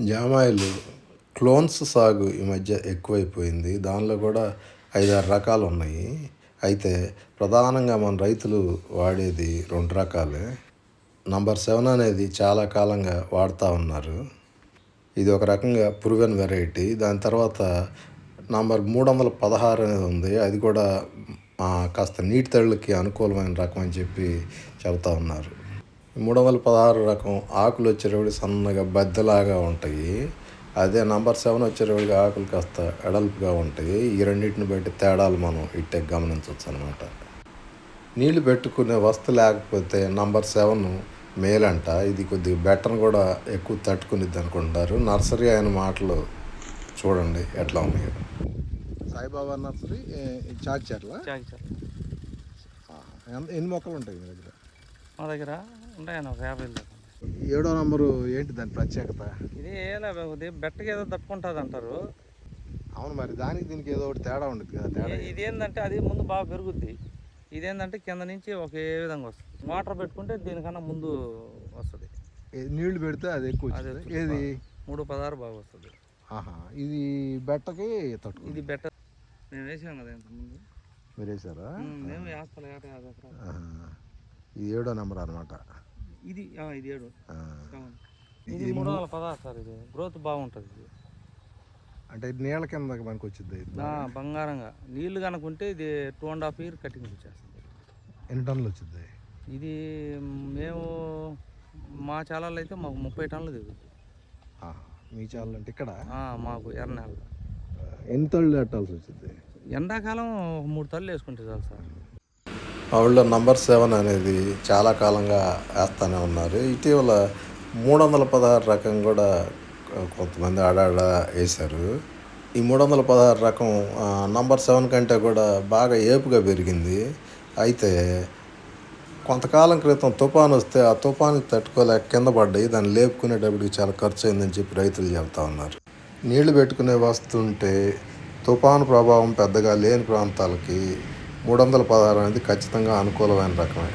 జామాయిలు clones సాగు ఈ మధ్య ఎక్కువైపోయింది. దానిలో కూడా ఐదారు రకాలు ఉన్నాయి. అయితే ప్రధానంగా మన రైతులు వాడేది రెండు రకాలే. నంబర్ సెవెన్ అనేది చాలా కాలంగా వాడుతూ ఉన్నారు. ఇది ఒక రకంగా పురువెన్ వెరైటీ దాని తర్వాత నంబర్ మూడు వందల పదహారు అనేది ఉంది. అది కూడా కాస్త నీటి తడులకి అనుకూలమైన రకం అని చెప్పి చెబుతా ఉన్నారు. మూడు వందల పదహారు రకం ఆకులు వచ్చేటప్పుడు సన్నగా బద్దలాగా ఉంటాయి. అదే నంబర్ సెవెన్ వచ్చేటప్పటికి ఆకులు కాస్త ఎడల్పుగా ఉంటాయి. ఈ రెండింటిని బట్టి తేడాలు మనం ఇట్టే గమనించవచ్చు అనమాట నీళ్ళు పెట్టుకునే వస్తు లేకపోతే నంబర్ సెవెన్ మేలంట. ఇది కొద్దిగా బెటర్ కూడా ఎక్కువ తట్టుకునిద్ది అనుకుంటారు. నర్సరీ అయిన మాటలు చూడండి ఎట్లా ఉన్నాయో. సాయిబాబా నర్సరీ చార్చర్ల చాకిచారు ఎన్ని మొక్కలు ఉంటాయి మీ దగ్గర? మా దగ్గర ఉంటాయన్న ఒక యాభై దాకా. ఏడో నంబరు ఏంటి దాని ప్రత్యేకత? ఇది ఏలా ఇది బెట్టకి ఏదో తట్టుకుంటుంది అంటారు. అవును మరి దానికి దీనికి ఏదో ఒకటి తేడా ఉండదు కదా తేడా ఇది- ఏంటంటే అది ముందు బాగా పెరుగుద్ది. ఇదేంటంటే కింద నుంచి ఒకే విధంగా వస్తుంది. వాటర్ పెట్టుకుంటే దీనికన్నా ముందు వస్తుంది. నీళ్ళు పెడితే అది ఎక్కువ ఏది? మూడు పదహారు బాగా వస్తుంది. ఆహా ఇది బెట్టకి తట్టుకుంది. ఇది బెట్ట మేము వేసాం కదా ఇంత ముందు మీరు వేసారా? మేము వేస్తాం ఇది ఏడో నెంబర్ అనమాట ఇది ఆ, ఇది ఏడు. ఇది మూడు వందల పదహారు సార్ ఇది. గ్రోత్ బాగుంటుంది ఇది. అంటే ఇది నీళ్ళ కింద మనకు వచ్చింది బంగారంగా. నీళ్ళు కనుకుంటే ఇది two and half year cutting వచ్చేస్తుంది. ఎన్ని టన్నులు వచ్చింది ఇది మేము మా చాలాలో అయితే మాకు ముప్పై టన్నులు దిగుతుంది. మీ చాలా అంటే ఇక్కడ? మాకు ఎర్రనేల ఎన్ని తళ్ళు పెట్టాల్సి వచ్చింది ఎండాకాలం ఒక మూడు తల్లు వేసుకుంటే చాలు సార్. ఆవిడలో నంబర్ సెవెన్ అనేది చాలా కాలంగా వేస్తూనే ఉన్నారు. ఇటీవల మూడు వందల పదహారు రకం కూడా కొంతమంది ఆడాడ వేశారు. ఈ మూడు వందల పదహారు రకం నంబర్ సెవెన్ కంటే కూడా బాగా ఏపుగా పెరిగింది. అయితే కొంతకాలం క్రితం తుఫాను వస్తే ఆ తుఫానుకి తట్టుకోలేక కింద పడ్డాయి. దాన్ని లేపుకునేటప్పటికి చాలా ఖర్చు అయిందని చెప్పి రైతులు చెబుతా ఉన్నారు. నీళ్ళు పెట్టుకునే వస్తుంటే తుఫాను ప్రభావం పెద్దగా లేని ప్రాంతాలకి మూడు వందల పదహారు అనేది ఖచ్చితంగా అనుకూలమైన రకమే.